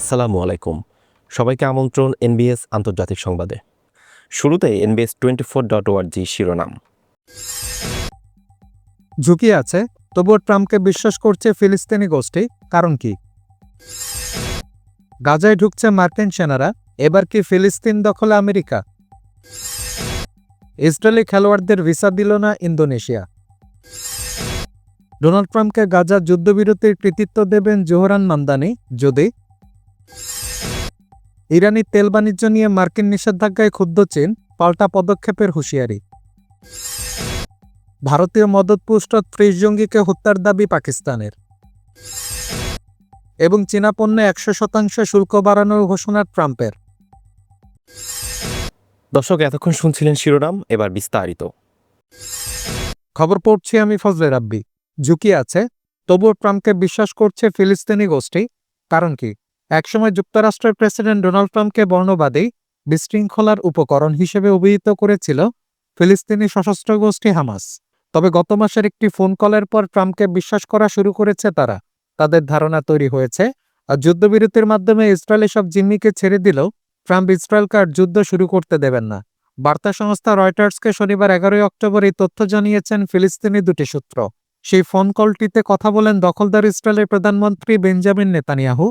আসসালামু আলাইকুম। সবাইকে আমন্ত্রণ এনবিএস আন্তর্জাতিক সংবাদে। শুরুতে এনবিএস টোয়েন্টি ফোর ডট ওয়ার্জি শিরোনাম। ঝুঁকি আছে, তবুও ট্রাম্পকে বিশ্বাস করছে ফিলিস্তিনি গোষ্ঠী, কারণ কি? গাজায় ঢুকছে মার্কিন সেনারা, এবার কি ফিলিস্তিন দখলে আমেরিকা? ইসরায়েলি খেলোয়াড়দের ভিসা দিল না ইন্দোনেশিয়া? ডোনাল্ড ট্রাম্পকে গাজা যুদ্ধবিরতির কৃতিত্ব দেবেন জোহরান মান্দানি, যদি ইরানি তেল বাণিজ্য নিয়ে মার্কিন নিষেধাজ্ঞায় ক্ষুব্ধ চীন পাল্টা পদক্ষেপের হুঁশিয়ারি। ভারতীয় মদত মদতপুষ্ট ত্রিশ জঙ্গিকে হত্যার দাবি পাকিস্তানের। এবং চীনা পণ্যে একশো শতাংশ শুল্ক বাড়ানোর ঘোষণা ট্রাম্পের। দর্শক এতক্ষণ শুনছিলেন শিরোনাম এবার বিস্তারিত। খবর পড়ছি আমি ফজলে রাব্বি। ঝুঁকি আছে তবুও ট্রাম্পকে বিশ্বাস করছে ফিলিস্তিনি গোষ্ঠী কারণ কি? একসময় যুক্তরাষ্ট্রের প্রেসিডেন্ট ডোনাল্ড ট্রাম্পকে বর্ণবাদী, বিশৃঙ্খলার উপকরণ হিসেবে অভিহিত করেছিল ফিলিস্তিনি সশস্ত্র গোষ্ঠী হামাস। তবে গত মাসের একটি ফোন কলের পর ট্রাম্পকে বিশ্বাস করা শুরু করেছে তারা। তাদের ধারণা তৈরি হয়েছে, আর যুদ্ধবিরতির মাধ্যমে ইসরায়েল সব জিম্মিকে ছেড়ে দিলেও ট্রাম্প ইসরায়েলকে আর যুদ্ধ শুরু করতে দেবেন না। বার্তা সংস্থা রয়টার্সকে শনিবার এগারোই অক্টোবর এই তথ্য জানিয়েছেন ফিলিস্তিনি দুটি সূত্র। সেই ফোন কলটিতে কথা বলেন দখলদার ইসরায়েলের প্রধানমন্ত্রী বেঞ্জামিন নেতানিয়াহু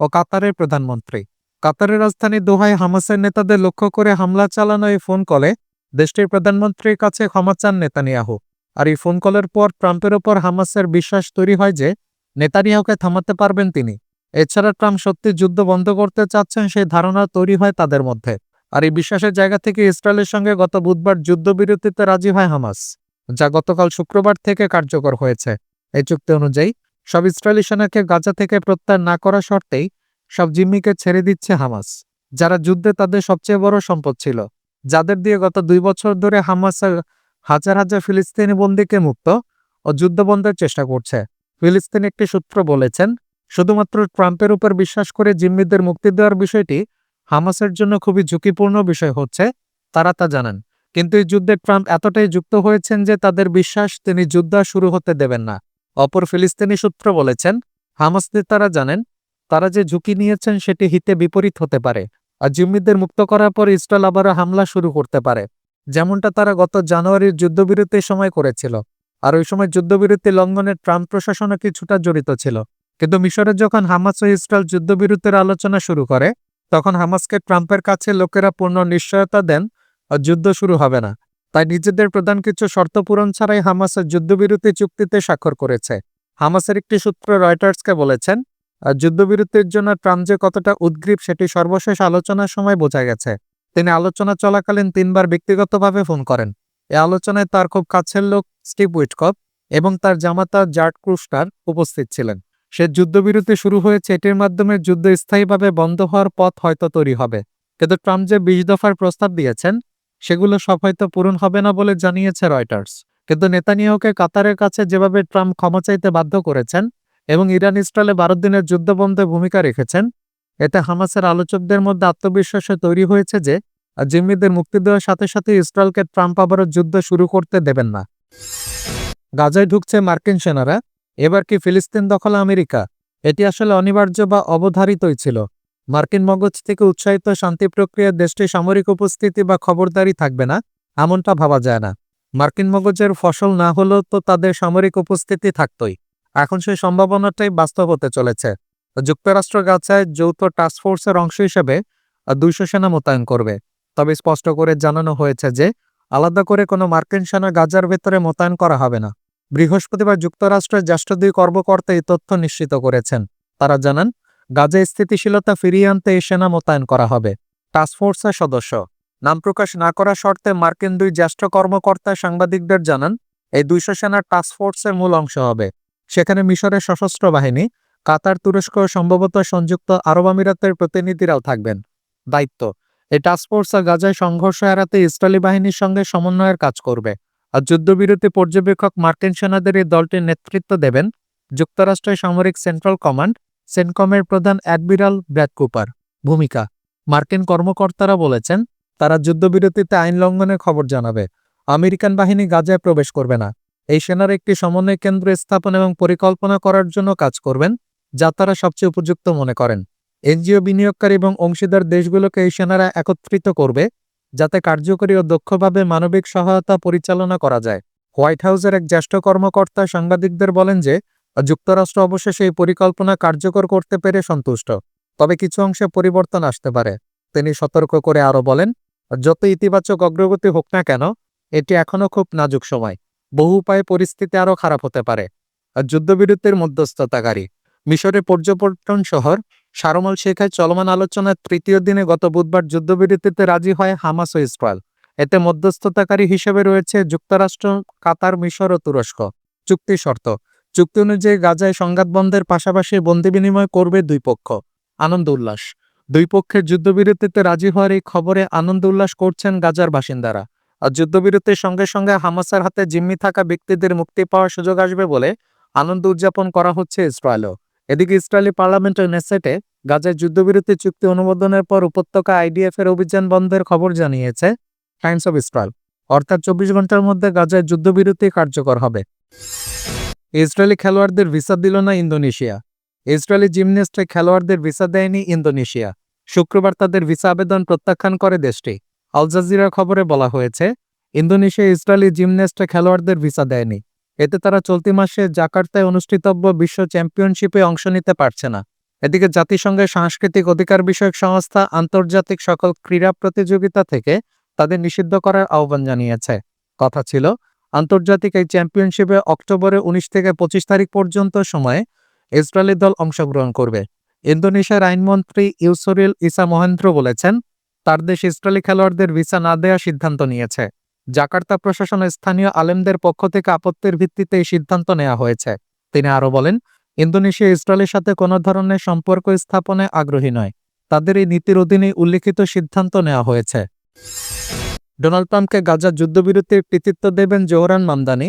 ও কাতারের প্রধানমন্ত্রী। কাতারের রাজধানী দোহায় হামাসের নেতাদের লক্ষ্য করে হামলা চালানো এই ফোন কলে দেশটির প্রধানমন্ত্রীর কাছে ক্ষমা চান নেতানিয়াহু। আর এই ফোন কলের পর ট্রাম্পের ওপর হামাসের বিশ্বাস তৈরি হয় যে নেতানিয়াহুকে থামাতে পারবেন তিনি। এছাড়া ট্রাম্প সত্যি যুদ্ধ বন্ধ করতে চাচ্ছেন সেই ধারণা তৈরি হয় তাদের মধ্যে। আর এই বিশ্বাসের জায়গা থেকে ইসরায়েলের সঙ্গে গত বুধবার যুদ্ধবিরতিতে রাজি হয় হামাস, যা গতকাল শুক্রবার থেকে কার্যকর হয়েছে। এই চুক্তি অনুযায়ী সব ইসরায়েলি সেনাকে গাজা থেকে প্রত্যাহার না করা শর্তেই সব জিম্মিকে ছেড়ে দিচ্ছে হামাস, যারা যুদ্ধে তাদের সবচেয়ে বড় সম্পদ ছিল, যাদের দিয়ে গত দুই বছর ধরে হামাস হাজার হাজার ফিলিস্তিনি বন্দীকে মুক্ত ও যুদ্ধবন্ধের চেষ্টা করছে। ফিলিস্তিন একটি সূত্র বলেছেন, শুধুমাত্র ট্রাম্পের উপর বিশ্বাস করে জিম্মিদের মুক্তি দেওয়ার বিষয়টি হামাসের জন্য খুবই ঝুঁকিপূর্ণ বিষয় হচ্ছে, তারা তা জানেন। কিন্তু এই যুদ্ধে ট্রাম্প এতটাই যুক্ত হয়েছেন যে তাদের বিশ্বাস তিনি যুদ্ধ শুরু হতে দেবেন না। অপর ফিলিস্তিনি সূত্র বলেছেন, হামাস নেতারা জানেন, তারা যে ঝুঁকি নিয়েছেন সেটি হিতে বিপরীত হতে পারে, আর জিম্মিদের মুক্ত করার পর ইসরায়েল আবারও হামলা শুরু করতে পারে। যেমনটা তারা গত জানুয়ারির যুদ্ধবিরতির সময় করেছিল, আর ওই সময় যুদ্ধবিরতি লঙ্ঘনে ট্রাম্প প্রশাসনও কিছুটা জড়িত ছিল। কিন্তু মিশরে যখন হামাস ও ইসরায়েল যুদ্ধবিরতির আলোচনা শুরু করে, তখন হামাসকে ট্রাম্পের কাছে লোকেরা পূর্ণ নিশ্চয়তা দেন, আর যুদ্ধ শুরু হবে না। তাই নিজেদের প্রধান কিছু শর্ত পূরণ ছাড়াই হামাসের যুদ্ধবিরতি চুক্তিতে স্বাক্ষর করেছে। হামাসের একটি সূত্র রয়টার্সকে বলেছেন যুদ্ধবিরতির জন্য ট্রাম্প যে কতটা উদ্গ্রীব সেটি সর্বশেষ আলোচনার সময় বোঝা গেছে। তিনি আলোচনা চলাকালীন তিনবার ব্যক্তিগতভাবে ফোন করেন। এ আলোচনায় তার খুব কাছের লোক স্টিভ উইটকপ এবং তার জামাতা জার্ট ক্রুস্টার উপস্থিত ছিলেন। সে যুদ্ধবিরতি শুরু হয়েছে এটির মাধ্যমে যুদ্ধ স্থায়ীভাবে বন্ধ হওয়ার পথ হয়তো তৈরি হবে। কিন্তু ট্রাম্প যে বিশ দফার প্রস্তাব দিয়েছেন সেগুলো সব হয়তো পূরণ হবে না বলে জানিয়েছে রয়টার্স। কিন্তু নেতানিয়াহুকে কাতারের কাছে যেভাবে ট্রাম্প ক্ষমা চাইতে বাধ্য করেছেন এবং ইরান ইসরায়েলে বারো দিনের যুদ্ধবন্ধে ভূমিকা রেখেছেন, এতে হামাসের আলোচকদের মধ্যে আত্মবিশ্বাস তৈরি হয়েছে যে জিম্মিদের মুক্তি দেওয়ার সাথে সাথে ইসরায়েলকে ট্রাম্প আবারও যুদ্ধ শুরু করতে দেবেন না। গাজায় ঢুকছে মার্কিন সেনারা। এবার কি ফিলিস্তিন দখল আমেরিকা? এটি আসলে অনিবার্য বা অবধারিতই ছিল। মার্কিন মগজ থেকে উৎসাহিত শান্তি প্রক্রিয়ার দেশটি সামরিক উপস্থিতি বা খবরদারি থাকবে না, এমনটা ভাবা যায় না। মার্কিন মগজের ফসল না হলেও তো তাদের সামরিক উপস্থিতি থাকতই। এখন সেই সম্ভাবনাটাই বাস্তব হতে চলেছে। যুক্তরাষ্ট্র গাছায় যৌথ টাস্কফোর্সের অংশ হিসেবে দুইশো সেনা মোতায়েন করবে। তবে স্পষ্ট করে জানানো হয়েছে যে, আলাদা করে কোনো মার্কিন সেনা গাজার ভেতরে মোতায়েন করা হবে না। বৃহস্পতিবার যুক্তরাষ্ট্রের জ্যেষ্ঠ দুই কর্মকর্তা এই তথ্য নিশ্চিত করেছেন। তারা জানান গাজায় স্থিতিশীলতা ফিরিয়ে আনতে এই সেনা মোতায়েন করা হবে। টাস্কফোর্সের সদস্য। নাম প্রকাশ না করা শর্তে মার্কিন দুই জ্যেষ্ঠ কর্মকর্তা সাংবাদিকদের জানান, এই দুইশো সেনার টাস্কফোর্সের মূল অংশ হবে। সেখানে মিশরের সশস্ত্র বাহিনী, কাতার, তুরস্ক সম্ভবত সংযুক্ত আরব আমিরাতের প্রতিনিধিরাও থাকবেন। দায়িত্ব। এই টাস্কফোর্স গাজায় সংঘর্ষ এড়াতে ইসরায়েলি বাহিনীর সঙ্গে সমন্বয়ের কাজ করবে। আর যুদ্ধবিরতি পর্যবেক্ষক মার্কিন সেনাদের এই দলটির নেতৃত্ব দেবেন। যুক্তরাষ্ট্রের সামরিক সেন্ট্রাল কমান্ড সেনকমের প্রধান অ্যাডমিরাল ব্র্যাড কুপার। ভূমিকা, মার্কিন কর্মকর্তারা বলেছেন, তারা যুদ্ধবিরতিতে আইন লঙ্ঘনের খবর জানাবে। আমেরিকান বাহিনী গাজায় প্রবেশ করবে না। এই সেনার একটি সমন্বয় কেন্দ্র স্থাপন এবং পরিকল্পনা করার জন্য কাজ করবেন, যা তারা সবচেয়ে উপযুক্ত মনে করেন। এনজিও বিনিয়োগকারী এবং অংশীদার দেশগুলোকে এই সেনারা একত্রিত করবে, যাতে কার্যকরী ও দক্ষভাবে মানবিক সহায়তা পরিচালনা করা যায়। হোয়াইট হাউসের এক জ্যেষ্ঠ কর্মকর্তা সাংবাদিকদের বলেন যে যুক্তরাষ্ট্র অবশেষে এই পরিকল্পনা কার্যকর করতে পেরে সন্তুষ্ট। তবে কিছু অংশে পরিবর্তন আসতে পারে। তিনি সতর্ক করে আরও বলেন, যত ইতিবাচক অগ্রগতি হোক না কেন, এটি এখনও খুব নাজুক সময়। বহু উপায়ে পরিস্থিতি আরও খারাপ হতে পারে। যুদ্ধবিরতির মধ্যস্থতাকারী। মিশরের পর্যটন শহর, সারমল শেখায় চলমান আলোচনার তৃতীয় দিনে গত বুধবার যুদ্ধবিরতিতে রাজি হয় হামাস ও ইসরায়েল। এতে মধ্যস্থতাকারী হিসেবে রয়েছে যুক্তরাষ্ট্র, কাতার, মিশর ও তুরস্ক। চুক্তি শর্ত চুক্তি অনুযায়ী গাজায় সংঘাত বন্ধের পাশাপাশি বন্দি বিনিময় করবে দুই পক্ষ। আনন্দ উল্লাস। দুই পক্ষের যুদ্ধবিরতিতে রাজি হওয়ার এই খবরে আনন্দ উল্লাস করছেন গাজার বাসিন্দারা। আর যুদ্ধবিরতির সঙ্গে সঙ্গে হামাসার হাতে জিম্মি থাকা ব্যক্তিদের মুক্তি পাওয়ার সুযোগ আসবে বলে আনন্দ উদযাপন করা হচ্ছে ইসরায়েলও। এদিকে ইসরায়েলি পার্লামেন্টের নেসেটে গাজায় যুদ্ধবিরতি চুক্তি অনুমোদনের পর উপত্যকা আইডিএফ এর অভিযান বন্ধের খবর জানিয়েছে টাইমস অব ইসরায়েল। অর্থাৎ চব্বিশ ঘণ্টার মধ্যে গাজায় যুদ্ধবিরতি কার্যকর হবে। ইসরায়েলি খেলোয়াড়দের ভিসা দিল না ইন্দোনেশিয়া। ইসরায়েলি জিমন্যাস্টে খেলোয়াড়দের ভিসা দেয়নি ইন্দোনেশিয়া। শুক্রবার তাদের ভিসা আবেদন প্রত্যাখ্যান করে দেশটি। আল জাজিরার খবরে বলা হয়েছে, ইন্দোনেশিয়া ইসরায়েলি জিমন্যাস্টে খেলোয়াড়দের ভিসা দেয়নি। এতে তারা চলতি মাসে জাকার্তায় অনুষ্ঠিতব্য বিশ্ব চ্যাম্পিয়নশিপে অংশ নিতে পারছে না। এদিকে জাতিসংঘের সাংস্কৃতিক অধিকার বিষয়ক সংস্থা আন্তর্জাতিক সকল ক্রীড়া প্রতিযোগিতা থেকে তাদের নিষিদ্ধ করার আহ্বান জানিয়েছে। কথা ছিল আন্তর্জাতিক এই চ্যাম্পিয়নশিপে অক্টোবরে উনিশ থেকে পঁচিশ তারিখ পর্যন্ত সময়ে ইসরায়েলি দল অংশগ্রহণ করবে। ইন্দোনেশিয়ার আইনমন্ত্রী ইউসরিল ইসা মহেন্দ্র বলেছেন, তার দেশ ইসরায়েলি খেলোয়াড়দের ভিসা না দেওয়ার সিদ্ধান্ত নিয়েছে। জাকার্তা প্রশাসন স্থানীয় আলেমদের পক্ষ থেকে আপত্তির ভিত্তিতে এই সিদ্ধান্ত নেওয়া হয়েছে। তিনি আরও বলেন, ইন্দোনেশিয়া ইসরায়েলের সাথে কোনো ধরনের সম্পর্ক স্থাপনে আগ্রহী নয়। তাদের এই নীতির অধীনে উল্লিখিত সিদ্ধান্ত নেওয়া হয়েছে। ডোনাল্ড ট্রাম্পকে গাজার যুদ্ধবিরতির কৃতিত্ব দেবেন জোহরান মামদানি।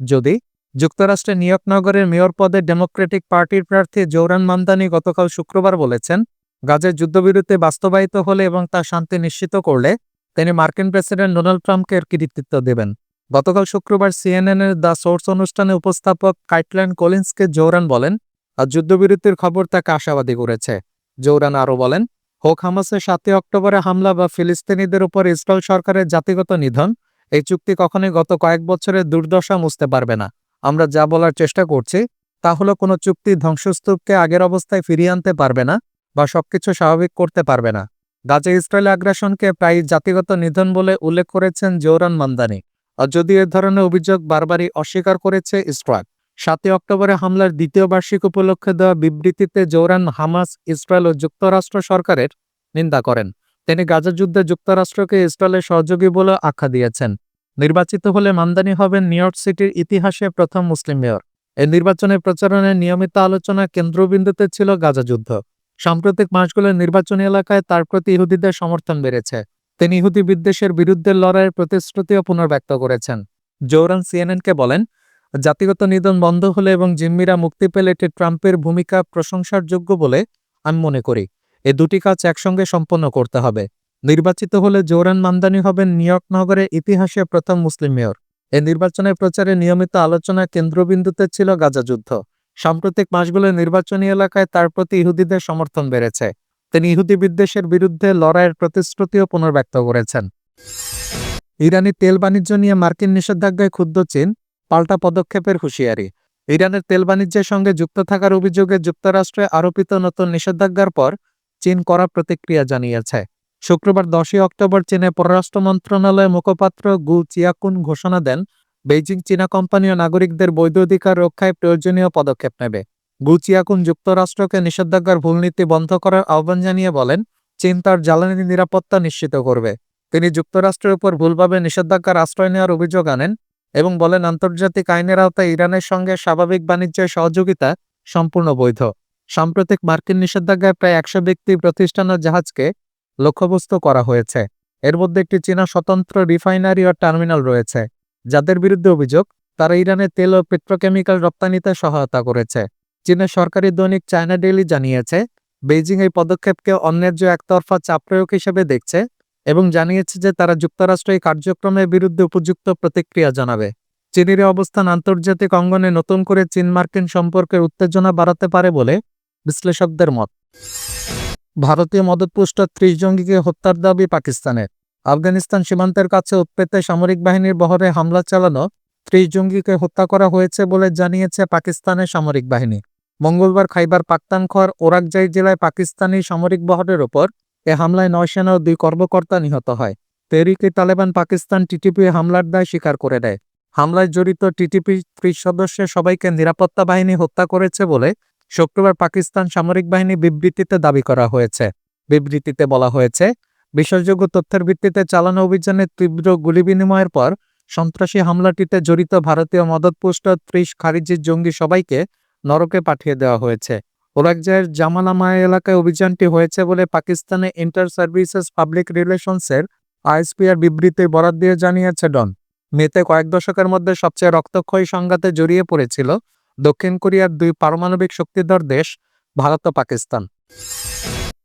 যদি যুক্তরাষ্ট্রের নিউইয়র্ক নগরের মেয়র পদে ডেমোক্রেটিক পার্টির প্রার্থী জোহরান মামদানি গতকাল শুক্রবার বলেছেন, গাজার যুদ্ধবিরতি বাস্তবায়িত হলে এবং তা শান্তি নিশ্চিত করলে তিনি মার্কিন প্রেসিডেন্ট ডোনাল্ড ট্রাম্পকে এর কৃতিত্ব দেবেন। গতকাল শুক্রবার সিএনএনের দ্য সোর্স অনুষ্ঠানে উপস্থাপক কাইটল্যান্ড কলিন্সকে জোহরান বলেন আর যুদ্ধবিরতির খবর তাকে আশাবাদী করেছে। জোহরান আরও বলেন হোক হামাসের সাতই অক্টোবরে হামলা বা ফিলিস্তিনিদের উপর ইসরায়েল সরকারের জাতিগত নিধন, এই চুক্তি কখনোই গত কয়েক বছরের দুর্দশা মুছতে পারবে না। আমরা যা বলার চেষ্টা করছি, তা হলো কোনো চুক্তি ধ্বংসস্তূপকে আগের অবস্থায় ফিরিয়ে আনতে পারবে না বা সবকিছু স্বাভাবিক করতে পারবে না। গাজা ইসরায়েল আগ্রাসনকে প্রায় জাতিগত নিধন বলে উল্লেখ করেছেন জোরান মান্দানি। আর যদিও এ ধরনের অভিযোগ বারবারই অস্বীকার করেছে ইসরায়েল সাতই অক্টোবরে হামলার দ্বিতীয় বার্ষিক উপলক্ষে দেওয়া বিবৃতিতে জোরান হামাস ইসরায়েল ও যুক্তরাষ্ট্র সরকারের নিন্দা করেন। তিনি গাজা যুদ্ধে যুক্তরাষ্ট্রকে ইসরায়েলের সহযোগী বলে আখ্যা দিয়েছেন। নির্বাচিত হলে মান্দানি হবেন নিউ ইয়র্ক সিটির ইতিহাসে প্রথম মুসলিম মেয়র। এই নির্বাচনের প্রচারণের নিয়মিত আলোচনা কেন্দ্রবিন্দুতে ছিল গাজা যুদ্ধ। সাম্প্রতিক মাসগুলোর নির্বাচনী এলাকায় তার প্রতি ইহুদিদের সমর্থন বেড়েছে। তিনি ইহুদি বিদ্বেষের বিরুদ্ধে লড়াইয়ের প্রতিশ্রুতিও পুনর্ব্যক্ত করেছেন। জৌরান সিএনএনকে বলেন জাতিগত নিধন বন্ধ হলে এবং জিম্মিরা মুক্তি পেলে এটি ট্রাম্পের ভূমিকা প্রশংসার যোগ্য বলে আমি মনে করি। এ দুটি কাজ একসঙ্গে সম্পন্ন করতে হবে। নির্বাচিত হলে জৌরান মামদানি হবেন নিউইয়র্ক নগরের ইতিহাসে প্রথম মুসলিম মেয়র। এ নির্বাচনের প্রচারে নিয়মিত আলোচনা কেন্দ্রবিন্দুতে ছিল গাজা যুদ্ধ। সাম্প্রতিক মাসগুলোর নির্বাচনী এলাকায় তার প্রতি ইহুদিদের সমর্থন বেড়েছে। তিনি ইহুদি বিদ্বেষের বিরুদ্ধে লড়াইয়ের প্রতিশ্রুতিও পুনর্ব্যক্ত করেছেন। ইরানি তেল বাণিজ্য নিয়ে মার্কিন নিষেধাজ্ঞায় ক্ষুব্ধ চীন। পাল্টা পদক্ষেপের হুঁশিয়ারি। ইরানের তেল বাণিজ্যের সঙ্গে যুক্ত থাকার অভিযোগে যুক্তরাষ্ট্রে আরোপিত নতুন নিষেধাজ্ঞার পর চীন কড়া প্রতিক্রিয়া জানিয়েছে। শুক্রবার দশই অক্টোবর চীনের পররাষ্ট্র মন্ত্রণালয়ের মুখপাত্র গু চিয়াকুন ঘোষণা দেন, বেইজিং চীনা কোম্পানি ও নাগরিকদের বৈধ অধিকার রক্ষায় প্রয়োজনীয় পদক্ষেপ নেবে। গু চিয়াকুন যুক্তরাষ্ট্রকে নিষেধাজ্ঞার ভুলনীতি বন্ধ করার আহ্বান জানিয়ে বলেন, চীন তার জ্বালানি নিরাপত্তা নিশ্চিত করবে। তিনি যুক্তরাষ্ট্রের উপর ভুলভাবে নিষেধাজ্ঞার আশ্রয় নেওয়ার অভিযোগ আনেন এবং বলেন, আন্তর্জাতিক আইনের আওতায় ইরানের সঙ্গে স্বাভাবিক বাণিজ্যের সহযোগিতা সম্পূর্ণ বৈধ। সাম্প্রতিক মার্কিন নিষেধাজ্ঞায় প্রায় একশো ব্যক্তি প্রতিষ্ঠান ও জাহাজকে লক্ষ্যবস্তু করা হয়েছে। এর মধ্যে একটি চীনা স্বতন্ত্র রিফাইনারি ও টার্মিনাল রয়েছে। যাদের বিরুদ্ধে অভিযোগ, তারা ইরানের তেল ও পেট্রোকেমিক্যাল রপ্তানিতে সহায়তা করেছে। চীনের সরকারি দৈনিক চায়না ডেইলি জানিয়েছে, বেইজিং এই পদক্ষেপকে অন্যায্য একতরফা চাপ প্রয়োগ হিসেবে দেখছে এবং জানিয়েছে যে তারা যুক্তরাষ্ট্র এই কার্যক্রমের বিরুদ্ধে উপযুক্ত প্রতিক্রিয়া জানাবে। চীনের অবস্থান আন্তর্জাতিক অঙ্গনে নতুন করে চীন মার্কিন সম্পর্কের উত্তেজনা বাড়াতে পারে বলে বিশ্লেষকদের মত। ভারতীয় মদতপুষ্ট ত্রিশ জঙ্গিকে হত্যার দাবি পাকিস্তানের। আফগানিস্তান সীমান্তের কাছে উৎপেতে সামরিক বাহিনীর বহরে হামলা চালানো ত্রিশ জঙ্গিকে হত্যা করা হয়েছে বলে জানিয়েছে পাকিস্তানের সামরিক বাহিনী। মঙ্গলবার খাইবার পাক্তানখর ওরাকজাই জেলায় পাকিস্তানি সামরিক বহরের ওপর এ হামলায় নয় সেনা ও দুই কর্মকর্তা নিহত হয়। তেহরিকে তালেবান পাকিস্তান টিটিপি হামলার দায় স্বীকার করে দেয়। হামলায় জড়িত টিটিপি ত্রিশ সদস্যের সবাইকে নিরাপত্তা বাহিনী হত্যা করেছে বলে শুক্রবার পাকিস্তান সামরিক বাহিনী বিবৃতিতে দাবি করা হয়েছে। বিবৃতিতে বলা হয়েছে বিশ্বাসযোগ্য তথ্যের ভিত্তিতে চালানো অভিযানে তীব্র গুলি বিনিময়ের পর সন্ত্রাসী হামলাটিতে জড়িত ভারতীয় মদতপুষ্ট ত্রিশ খারিজি জঙ্গি সবাইকে নরকে পাঠিয়ে দেওয়া হয়েছে। ওরাকজায়ের জামালামায়া এলাকায় অভিযানটি হয়েছে বলে পাকিস্তানে ইন্টার সার্ভিসেস পাবলিক রিলেশনসের আইএসপিআর বিবৃতি বরাদ দিয়ে জানিয়েছে ডন। মেতে কয়েক দশকের মধ্যে সবচেয়ে রক্তক্ষয়ী সংঘাতে জড়িয়ে পড়েছিল দক্ষিণ কোরিয়ার দুই পারমাণবিক শক্তিধর দেশ, ভারত ও পাকিস্তান।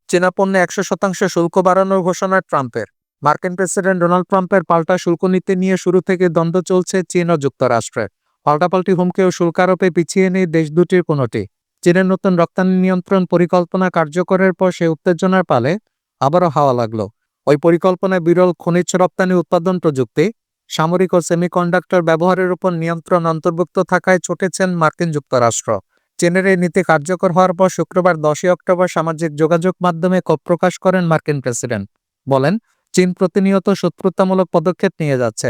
চীনা পণ্যে একশো শতাংশ শুল্ক বাড়ানোর ঘোষণা ট্রাম্পের। মার্কিন প্রেসিডেন্ট ডোনাল্ড ট্রাম্পের পাল্টা শুল্ক নীতি নিয়ে শুরু থেকে দ্বন্দ্ব চলছে চীন ও যুক্তরাষ্ট্রের। পাল্টাপাল্টি হুমকি ও শুল্ক আরোপে পিছিয়ে নেই দেশ দুটির কোনোটি। চীনের নতুন রপ্তানি নিয়ন্ত্রণ পরিকল্পনা কার্যকরের পর সে উত্তেজনার পালে আবারও হাওয়া লাগল। ওই পরিকল্পনায় বিরল খনিজ রপ্তানি, উৎপাদন প্রযুক্তি, সামরিক ও সেমিকন্ডাক্টর ব্যবহারের উপর নিয়ন্ত্রণ অন্তর্ভুক্ত থাকায় ছুটেছেন মার্কিন যুক্তরাষ্ট্র। চীনের এই নীতি কার্যকর হওয়ার পর শুক্রবার দশই অক্টোবর সামাজিক যোগাযোগ মাধ্যমে ক্ষোভ প্রকাশ করেন মার্কিন প্রেসিডেন্ট। বলেন, চীন প্রতিনিয়ত শত্রুতামূলক পদক্ষেপ নিয়ে যাচ্ছে,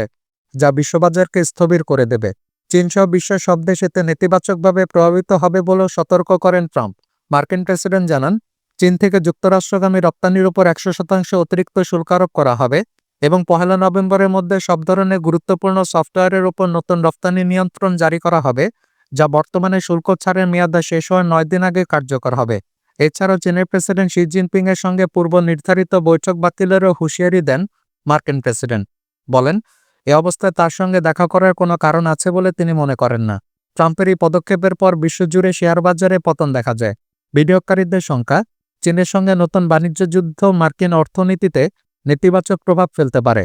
যা বিশ্ববাজারকে স্থবির করে দেবে। চীন সহ বিশ্বের সব দেশ এতে নেতিবাচকভাবে প্রভাবিত হবে বলেও সতর্ক করেন ট্রাম্প। মার্কিন প্রেসিডেন্ট জানান, চীন থেকে যুক্তরাষ্ট্রগামী রপ্তানির উপর একশো শতাংশ অতিরিক্ত শুল্ক আরোপ করা হবে এবং পহেলা নভেম্বরের মধ্যে সব ধরনের গুরুত্বপূর্ণ সফটওয়্যারের উপর নতুন রপ্তানি নিয়ন্ত্রণ জারি করা হবে, যা বর্তমানে শুল্ক ছাড়ের মেয়াদা শেষ হওয়ার নয় দিন আগে কার্যকর হবে। এছাড়াও চীনের প্রেসিডেন্ট শি জিনপিং এর সঙ্গে পূর্ব নির্ধারিত বৈঠক বাতিলেরও হুঁশিয়ারি দেন মার্কিন প্রেসিডেন্ট। বলেন এ অবস্থায় তার সঙ্গে দেখা করার কোনো কারণ আছে বলে তিনি মনে করেন না। ট্রাম্পের এই পদক্ষেপের পর বিশ্বজুড়ে শেয়ার বাজারে পতন দেখা যায়। বিনিয়োগকারীদের সংখ্যা, চীনের সঙ্গে নতুন বাণিজ্য যুদ্ধ, মার্কিন অর্থনীতিতে নেতিবাচক প্রভাব ফেলতে পারে।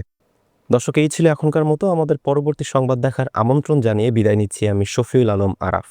দর্শক, এই ছিল এখনকার মতো। আমাদের পরবর্তী সংবাদ দেখার আমন্ত্রণ জানিয়ে বিদায় নিচ্ছি আমি শফিউল আলম আরাফ।